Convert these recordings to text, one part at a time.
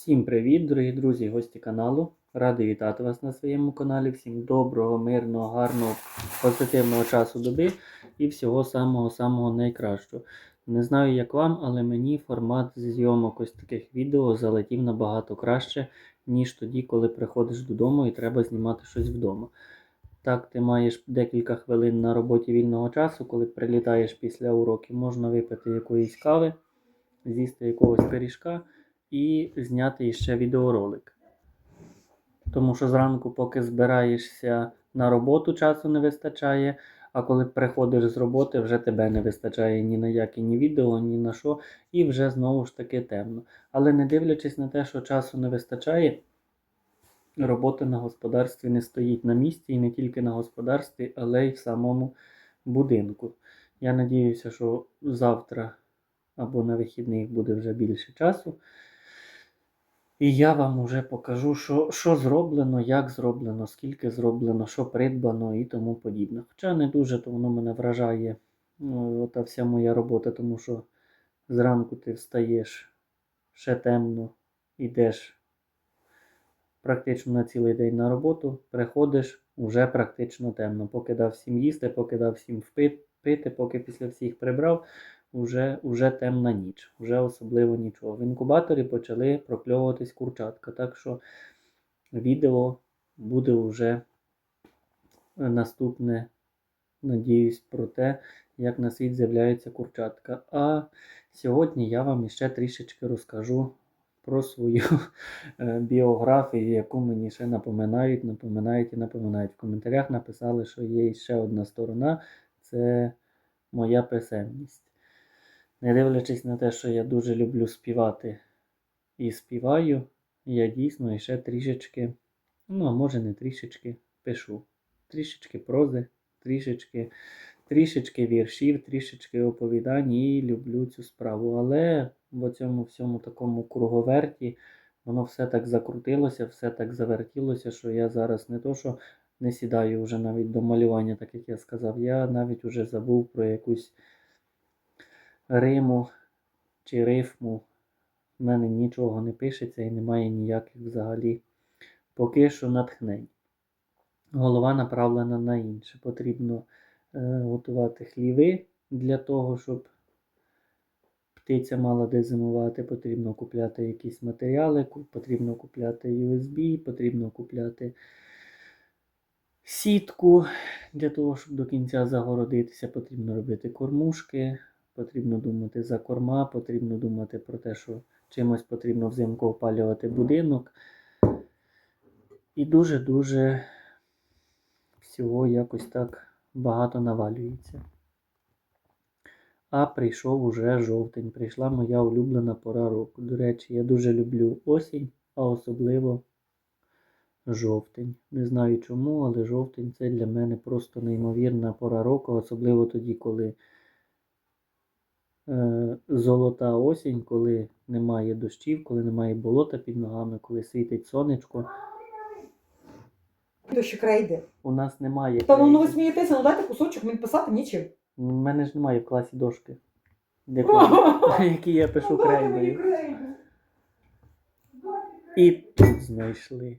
Всім привіт, дорогі друзі гості каналу. Радий вітати вас на своєму каналі. Всім доброго, мирного, гарного, позитивного часу доби і всього самого-самого найкращого. Не знаю, як вам, але мені формат зйомок ось таких відео залетів набагато краще, ніж тоді, коли приходиш додому і треба знімати щось вдома. Так, ти маєш декілька хвилин на роботі вільного часу, коли прилітаєш після уроків, можна випити якоїсь кави, з'їсти якогось пиріжка і зняти іще відеоролик. Тому що зранку, поки збираєшся на роботу, часу не вистачає, а коли приходиш з роботи, вже тебе не вистачає ні на які ні відео, ні на що, і вже знову ж таки темно. Але не дивлячись на те, що часу не вистачає, робота на господарстві не стоїть на місці, і не тільки на господарстві, але й в самому будинку. Я надіюся, що завтра або на вихідних буде вже більше часу. І я вам вже покажу, що, що зроблено, як зроблено, скільки зроблено, що придбано і тому подібне. Хоча не дуже, то воно мене вражає ну, та вся моя робота, тому що зранку ти встаєш ще темно, йдеш практично на цілий день на роботу, приходиш вже практично темно. Поки дав всім їсти, поки дав всім впи- пити, поки після всіх прибрав, уже, уже темна ніч, вже особливо нічого. В інкубаторі почали прокльовуватись курчатка, так що відео буде вже наступне, надіюсь, про те, як на світ з'являється курчатка. А сьогодні я вам іще трішечки розкажу про свою е, біографію, яку мені ще напоминають, напоминають і напоминають. В коментарях написали, що є ще одна сторона це моя писемність. Не дивлячись на те, що я дуже люблю співати і співаю, я дійсно ще трішечки, ну а може не трішечки, пишу. Трішечки прози, трішечки, трішечки віршів, трішечки оповідань і люблю цю справу. Але в цьому всьому такому круговерті воно все так закрутилося, все так завертілося, що я зараз не то, що не сідаю вже навіть до малювання, так як я сказав, я навіть уже забув про якусь риму чи рифму. В мене нічого не пишеться і немає ніяких взагалі поки що натхнень. Голова направлена на інше. Потрібно е, готувати хліви для того, щоб птиця мала де зимувати. Потрібно купляти якісь матеріали, потрібно купляти USB, потрібно купляти сітку для того, щоб до кінця загородитися, потрібно робити кормушки, потрібно думати за корма, потрібно думати про те, що чимось потрібно взимку опалювати будинок. І дуже-дуже всього якось так багато навалюється. А прийшов уже жовтень, прийшла моя улюблена пора року. До речі, я дуже люблю осінь, а особливо жовтень. Не знаю чому, але жовтень це для мене просто неймовірна пора року, особливо тоді, коли золота осінь, коли немає дощів, коли немає болота під ногами, коли світить сонечко. Дощі крейди. У нас немає. Та ну, ну ви смієтеся, ну дайте кусочок, мені писати нічим. У мене ж немає в класі дошки, де які я пишу крейдою. І тут знайшли.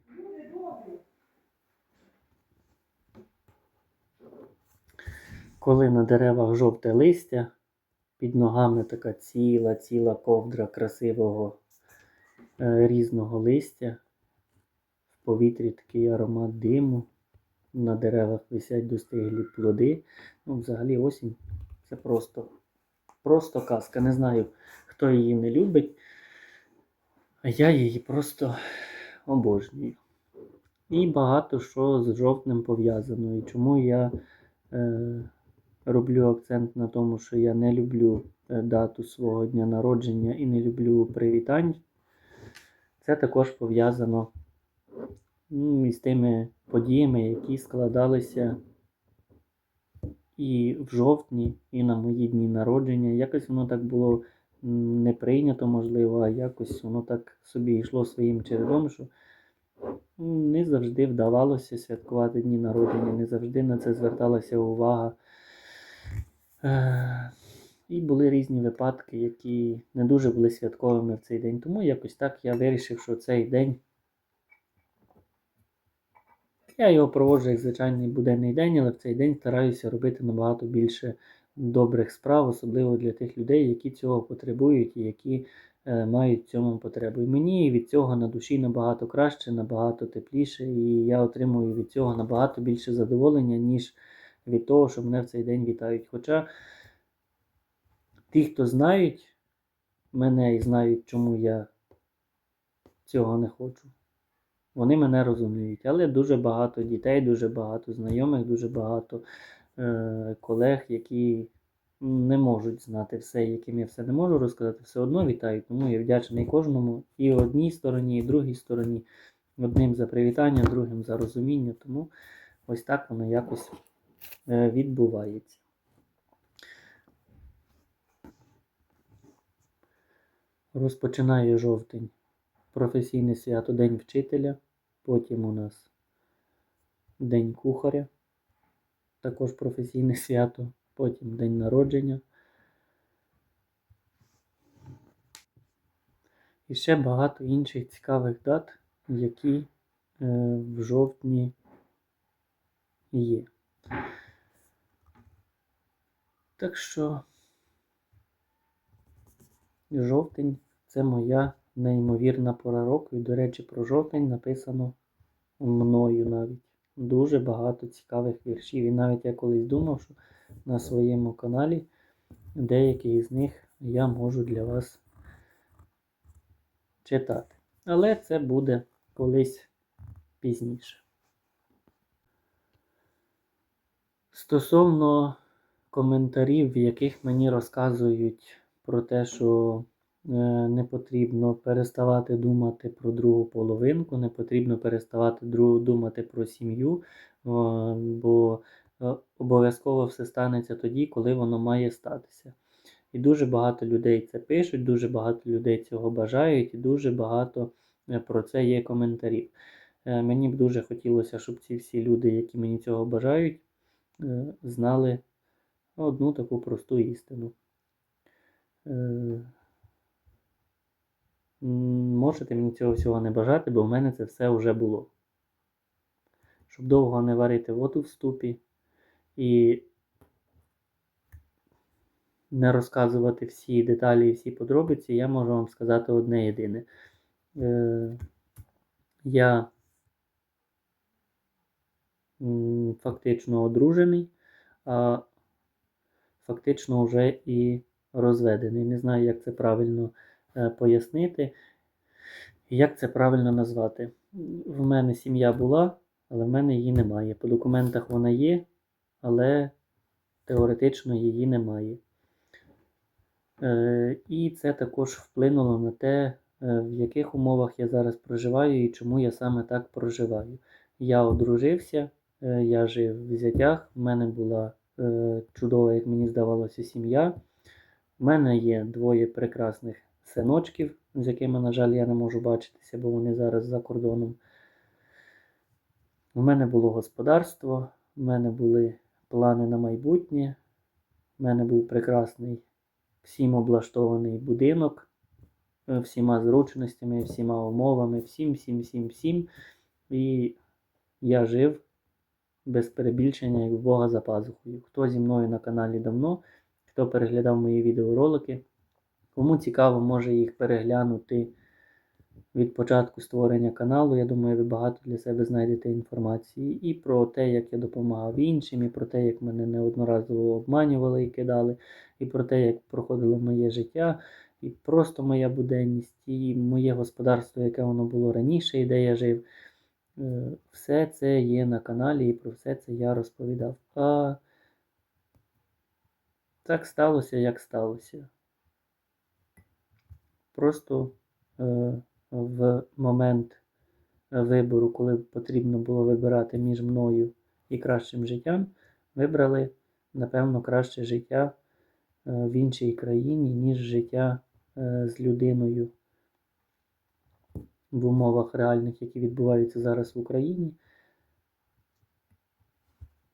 Коли на деревах жовте листя, під ногами така ціла, ціла ковдра красивого е, різного листя. В повітрі такий аромат диму. На деревах висять достиглі плоди. Ну, взагалі осінь це просто, просто казка. Не знаю, хто її не любить. А я її просто обожнюю. І багато що з жовтнем пов'язано. І чому я е, роблю акцент на тому, що я не люблю е, дату свого дня народження і не люблю привітань. Це також пов'язано ну, із тими подіями, які складалися і в жовтні, і на мої дні народження. Якось воно так було не прийнято, можливо, а якось воно так собі йшло своїм чередом, що не завжди вдавалося святкувати дні народження, не завжди на це зверталася увага. Е, І були різні випадки, які не дуже були святковими в цей день. Тому якось так я вирішив, що цей день. Я його проводжу як звичайний буденний день, але в цей день стараюся робити набагато більше добрих справ, особливо для тих людей, які цього потребують і які е, мають цьому потребу. І мені від цього на душі набагато краще, набагато тепліше, і я отримую від цього набагато більше задоволення, ніж від того, що мене в цей день вітають. Хоча ті, хто знають мене і знають, чому я цього не хочу. Вони мене розуміють, але дуже багато дітей, дуже багато знайомих, дуже багато е, колег, які не можуть знати все, яким я все не можу розказати, все одно вітають. Тому я вдячний кожному і одній стороні, і другій стороні. Одним за привітання, другим за розуміння. Тому ось так воно якось відбувається. Розпочинає жовтень професійне свято День вчителя. Потім у нас День кухаря, також професійне свято. Потім День народження. І ще багато інших цікавих дат, які е, в жовтні є. Так що жовтень це моя неймовірна пора року. І, до речі, про жовтень написано мною навіть. Дуже багато цікавих віршів. І навіть я колись думав, що на своєму каналі деякі з них я можу для вас читати. Але це буде колись пізніше. Стосовно коментарів, в яких мені розказують про те, що е, не потрібно переставати думати про другу половинку, не потрібно переставати думати про сім'ю, бо е, обов'язково все станеться тоді, коли воно має статися. І дуже багато людей це пишуть, дуже багато людей цього бажають, і дуже багато е, про це є коментарів. Мені б дуже хотілося, щоб ці всі люди, які мені цього бажають, знали одну таку просту істину. Е, Можете мені цього всього не бажати, бо в мене це все вже було. Щоб довго не варити воду в ступі і не розказувати всі деталі і всі подробиці, я можу вам сказати одне єдине. Е, я фактично одружений, фактично вже і розведений. Не знаю, як це правильно е, пояснити, як це правильно назвати. В мене сім'я була, але в мене її немає. По документах вона є, але теоретично її немає. Е, І це також вплинуло на те, е, в яких умовах я зараз проживаю і чому я саме так проживаю. Я одружився, я жив в зятях, в мене була чудова, як мені здавалося, сім'я. У мене є двоє прекрасних синочків, з якими, на жаль, я не можу бачитися, бо вони зараз за кордоном. У мене було господарство, у мене були плани на майбутнє, у мене був прекрасний всім облаштований будинок, е, всіма зручностями, всіма умовами, всім, всім, всім, всім. І я жив без перебільшення, як в Бога за пазухою. Хто зі мною на каналі давно, хто переглядав мої відеоролики, кому цікаво, може їх переглянути від початку створення каналу. Я думаю, ви багато для себе знайдете інформації і про те, як я допомагав іншим, і про те, як мене неодноразово обманювали і кидали, і про те, як проходило моє життя, і просто моя буденність, і моє господарство, яке воно було раніше, і де я жив. Е, Все це є на каналі, і про все це я розповідав. А так сталося, як сталося. Просто е, в момент вибору, коли потрібно було вибирати між мною і кращим життям, вибрали, напевно, краще життя е, в іншій країні, ніж життя з людиною в умовах реальних, які відбуваються зараз в Україні.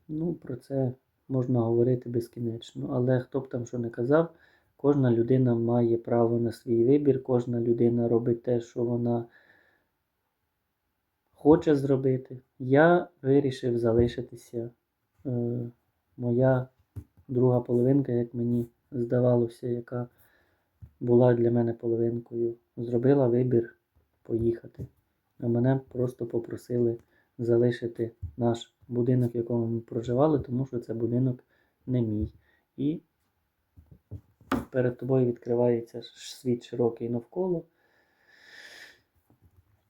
Ну, про це можна говорити безкінечно. Але хто б там що не казав, Кожна людина має право на свій вибір, кожна людина робить те, що вона хоче зробити. Я вирішив залишитися. Е, моя друга половинка, як мені здавалося, яка була для мене половинкою, зробила вибір поїхати. А мене просто попросили залишити наш будинок, в якому ми проживали, тому що це будинок не мій. І перед тобою відкривається світ широкий навколо.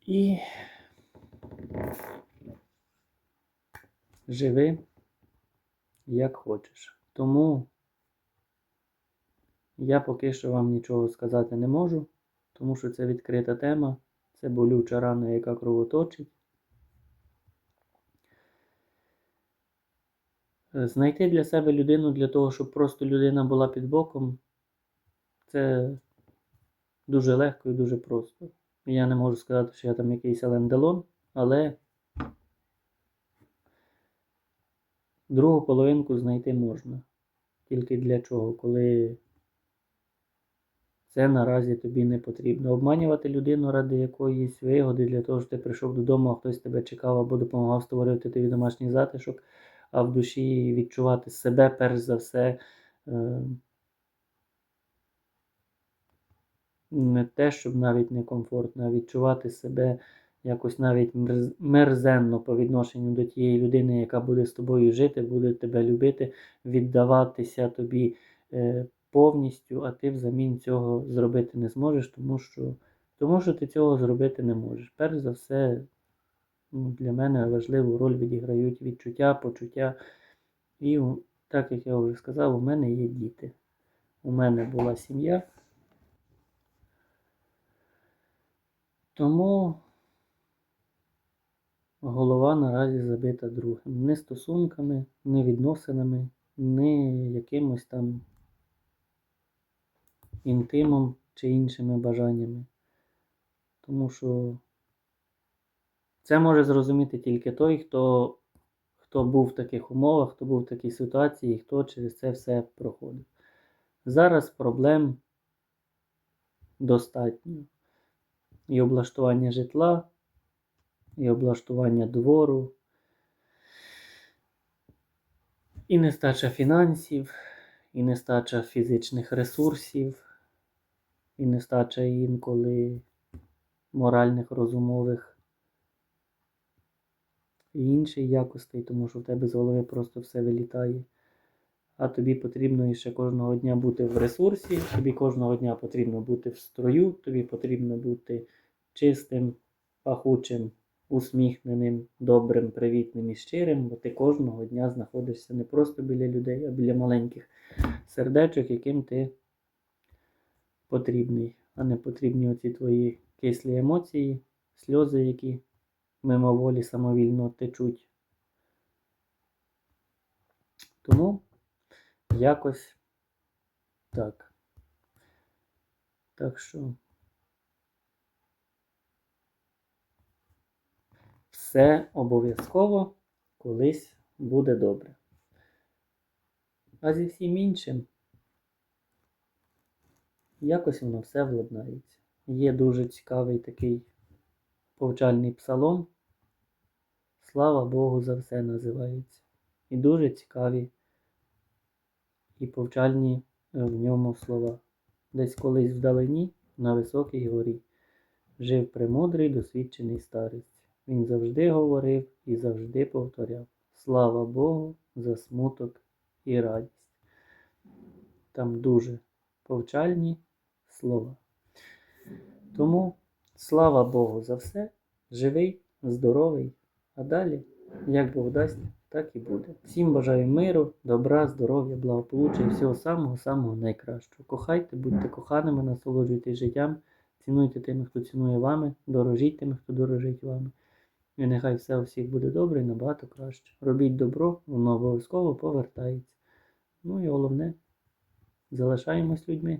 І живи як хочеш. Тому я поки що вам нічого сказати не можу, тому що це відкрита тема, це болюча рана, яка кровоточить. Е, Знайти для себе людину для того, щоб просто людина була під боком, це дуже легко і дуже просто. Я не можу сказати, що я там якийсь Ален Делон, але другу половинку знайти можна. Тільки для чого? Коли це наразі тобі не потрібно. Обманювати людину ради якоїсь вигоди, для того, що ти прийшов додому, а хтось тебе чекав або допомагав створити тобі домашній затишок, а в душі відчувати себе перш за все. е, Не те, щоб навіть некомфортно, а відчувати себе якось навіть мерзенно по відношенню до тієї людини, яка буде з тобою жити, буде тебе любити, віддаватися тобі е, повністю, а ти взамін цього зробити не зможеш, тому що, тому що ти цього зробити не можеш. Перш за все, ну, для мене важливу роль відіграють відчуття, почуття. І так як я вже сказав, у мене є діти. У мене була сім'я. Тому голова наразі забита другим. Не стосунками, не відносинами, не якимось там інтимом чи іншими бажаннями. Тому що це може зрозуміти тільки той, хто, хто був в таких умовах, хто був в такій ситуації, хто через це все проходив. Зараз проблем достатньо. І облаштування житла, і облаштування двору, і нестача фінансів, і нестача фізичних ресурсів, і нестача інколи моральних, розумових і інших якостей, тому що в тебе з голови просто все вилітає. А тобі потрібно ще кожного дня бути в ресурсі, тобі кожного дня потрібно бути в строю, тобі потрібно бути чистим, пахучим, усміхненим, добрим, привітним і щирим, бо ти кожного дня знаходишся не просто біля людей, а біля маленьких сердечок, яким ти потрібний, а не потрібні оці твої кислі емоції, сльози, які мимоволі самовільно течуть. Тому якось так. Так що все обов'язково колись буде добре. А зі всім іншим якось воно все владнається. Є дуже цікавий такий повчальний псалом. Слава Богу за все називається. І дуже цікаві і повчальні е, в ньому слова. Десь колись вдалині, на високій горі, жив премудрий досвідчений старець. Він завжди говорив і завжди повторяв Слава Богу за смуток і радість. Там дуже повчальні слова. Тому слава Богу за все, живий, здоровий, а далі, як Бог дасть, так і буде. Всім бажаю миру, добра, здоров'я, благополуччя і всього самого-самого найкращого. Кохайте, будьте коханими, насолоджуйтесь життям, цінуйте тими, хто цінує вами, дорожіть тими, хто дорожить вами. І нехай все у всіх буде добре і набагато краще. Робіть добро, воно обов'язково повертається. Ну і головне, залишаємось людьми.